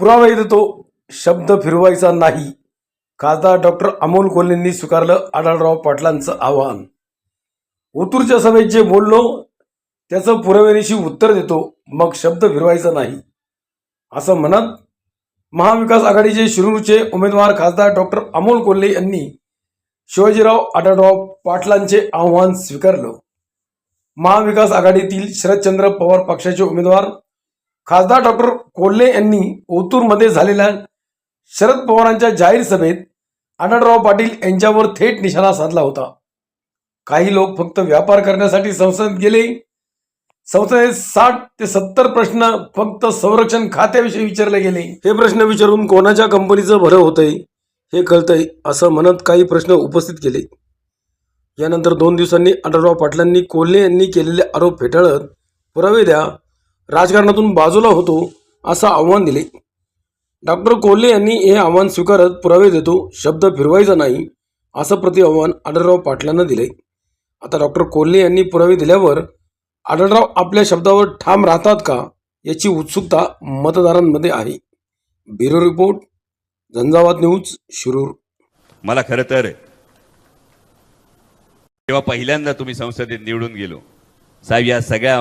पुरावे देतो शब्द फिरवायचा नाही. खासदार डॉक्टर अमोल कोल्हेंनी स्वीकारलं आढळराव पाटलांचं आव्हान. ओतूरच्या सभेत जे बोललो त्याचं पुराव्यानिशी उत्तर देतो. मग शब्द फिरवायचा नाही. असं म्हणत महाविकास आघाडीचे शिरूरचे उमेदवार खासदार डॉक्टर अमोल कोल्हे यांनी शिवाजीराव आढळराव पाटलांचे आव्हान स्वीकारलं. महाविकास आघाडीतील शरदचंद्र पवार पक्षाचे उमेदवार खासदार डॉक्टर कोल्हे यांनी ओतूरमध्ये झालेल्या शरद पवारांच्या जाहीर सभेत आढळराव पाटील यांच्यावर थेट निशाणा साधला होता. काही लोक फक्त व्यापार करण्यासाठी संसदेत गेले. संसदेत साठ ते सत्तर प्रश्न फक्त संरक्षण खात्याविषयी विचारले गेले. हे प्रश्न विचारून कोणाच्या कंपनीचं भरं होतंय हे कळतंय असं म्हणत काही प्रश्न उपस्थित केले. यानंतर दोन दिवसांनी आढळराव पाटलांनी कोल्हे यांनी केलेले आरोप फेटाळत पुरावे द्या राजकारणातून बाजूला होतो असं आव्हान दिले. डॉक्टर कोल्हे यांनी हे आव्हान स्वीकारत पुरावे देतो शब्द फिरवायचा नाही असं प्रति आव्हान आढळराव पाटलांना दिले. आता डॉक्टर कोल्हे यांनी पुरावे दिल्यावर आढळराव आपल्या शब्दावर ठाम राहतात का याची उत्सुकता मतदारांमध्ये आहे. Bureau report Jhanjhavat news Shirur. मला खरं तर जेव्हा पहिल्यांदा तुम्ही संसदेत निवडून गेलो साहेब या सगळ्या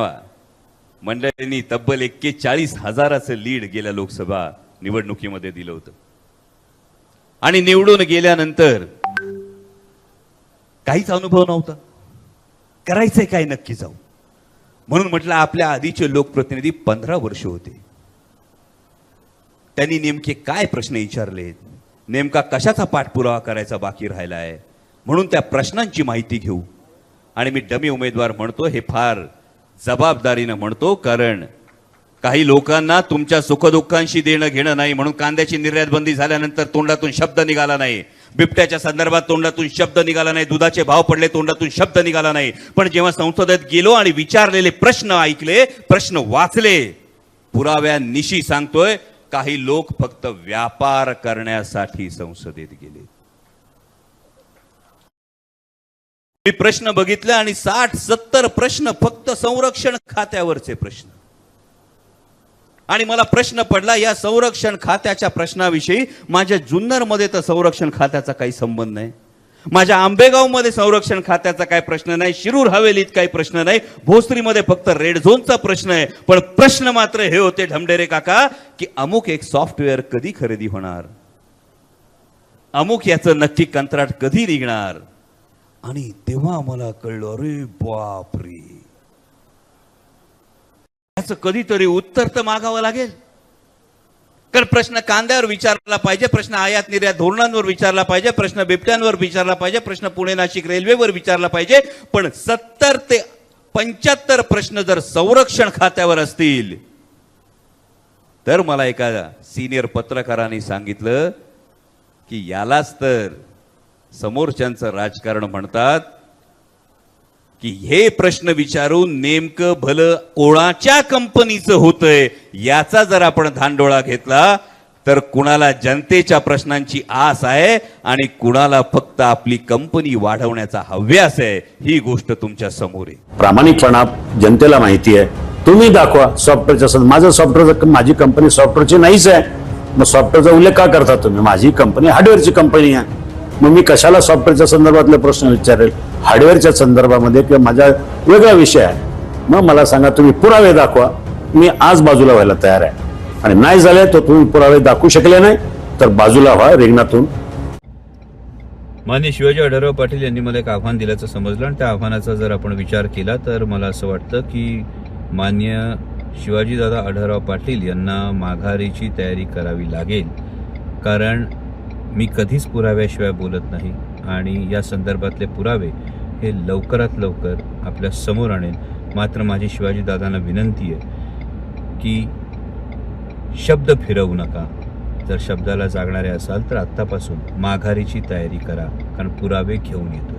मंडळींनी तब्बल एक्केचाळीस हजाराचं लीड गेल्या लोकसभा निवडणुकीमध्ये दिलं होतं. आणि निवडून गेल्यानंतर काहीच अनुभव नव्हता. करायचंय काय नक्की जाऊ म्हणून म्हटलं आपल्या आधीचे लोकप्रतिनिधी पंधरा वर्ष होते. त्यांनी नेमके काय प्रश्न विचारलेत? नेमका कशाचा पाठपुरावा करायचा बाकी राहिला आहे म्हणून त्या प्रश्नांची माहिती घेऊ. आणि मी डमी उमेदवार म्हणतो हे फार जबाबदारीनं म्हणतो कारण काही लोकांना तुमच्या सुखदुःखांशी देणं घेणं नाही म्हणून कांद्याची निर्यात बंदी झाल्यानंतर तोंडातून शब्द निघाला नाही. बिबट्याच्या संदर्भात तोंडातून शब्द निघाला नाही दुधाचे भाव पडले तोंडातून शब्द निघाला नाही. पण जेव्हा संसदेत गेलो आणि विचारलेले प्रश्न ऐकले प्रश्न वाचले पुराव्यानिशी सांगतोय काही लोक फक्त व्यापार करण्यासाठी संसदेत गेले. मी प्रश्न बघितले आणि साठ सत्तर प्रश्न फक्त संरक्षण खात्यावरचे प्रश्न. आणि मला प्रश्न पडला या संरक्षण खात्याच्या प्रश्नाविषयी माझ्या जुन्नरमध्ये तर संरक्षण खात्याचा काही संबंध नाही. माझ्या आंबेगावमध्ये संरक्षण खात्याचा काही प्रश्न नाही शिरूर हवेलीत काही प्रश्न नाही भोसरीमध्ये फक्त रेड झोनचा प्रश्न आहे. पण प्रश्न मात्र हे होते ढमडेरे काका की अमुक एक सॉफ्टवेअर कधी खरेदी होणार? अमुक याचं नक्की कंत्राट कधी निघणार? आणि तेव्हा मला कळलं अरे बापरे. याचं कधीतरी उत्तर तर मागावं लागेल. कारण प्रश्न कांद्यावर विचारला पाहिजे प्रश्न आयात निर्यात धोरणांवर विचारला पाहिजे प्रश्न बिबट्यांवर विचारला पाहिजे प्रश्न पुणे नाशिक रेल्वेवर विचारला पाहिजे. पण सत्तर ते पंच्याहत्तर प्रश्न जर संरक्षण खात्यावर असतील तर मला एका सिनियर पत्रकाराने सांगितलं की यालाच तर समोरच्यांचं राजकारण म्हणतात की हे प्रश्न विचारून नेमकं भलं कोणाच्या कंपनीचं होतंय याचा जर आपण धांडोळा घेतला तर कुणाला जनतेच्या प्रश्नांची आस आहे आणि कुणाला फक्त आपली कंपनी वाढवण्याचा हव्यास आहे ही गोष्ट तुमच्यासमोर आहे. प्रामाणिकपणा जनतेला माहिती आहे. तुम्ही दाखवा सॉफ्टवेअरच्या माझं सॉफ्टवेअर माझी कंपनी सॉफ्टवेअरची नाहीच आहे. मग सॉफ्टवेअरचा उल्लेख का करता तुम्ही? माझी कंपनी हार्डवेअरची कंपनी आहे. मग मी कशाला सॉफ्टवेअरच्या संदर्भातले प्रश्न विचारेल? हार्डवेअरच्या संदर्भामध्ये किंवा माझा वेगळा विषय आहे. मग मला सांगा तुम्ही पुरावे दाखवा. मी आज बाजूला व्हायला तयार आहे. आणि नाही झाले तर तुम्ही पुरावे दाखवू शकले नाही तर बाजूला व्हा रिंगणातून. मान्य शिवाजी आढळराव पाटील यांनी मला एक आव्हान दिल्याचं समजलं आणि त्या आव्हानाचा जर आपण विचार केला तर मला असं वाटतं की मान्य शिवाजीदादा आढळराव पाटील यांना माघारीची तयारी करावी लागेल. कारण मी कधीच पुराव्याशिवाय बोलत नाही आणि या संदर्भातले पुरावे हे लवकरात लवकर आपल्यासमोर आणेल. मात्र माझी शिवाजीदादांना विनंती आहे की शब्द फिरवू नका. जर शब्दाला जागणारे असाल तर आत्तापासून माघारीची तयारी करा कारण पुरावे घेऊन येतो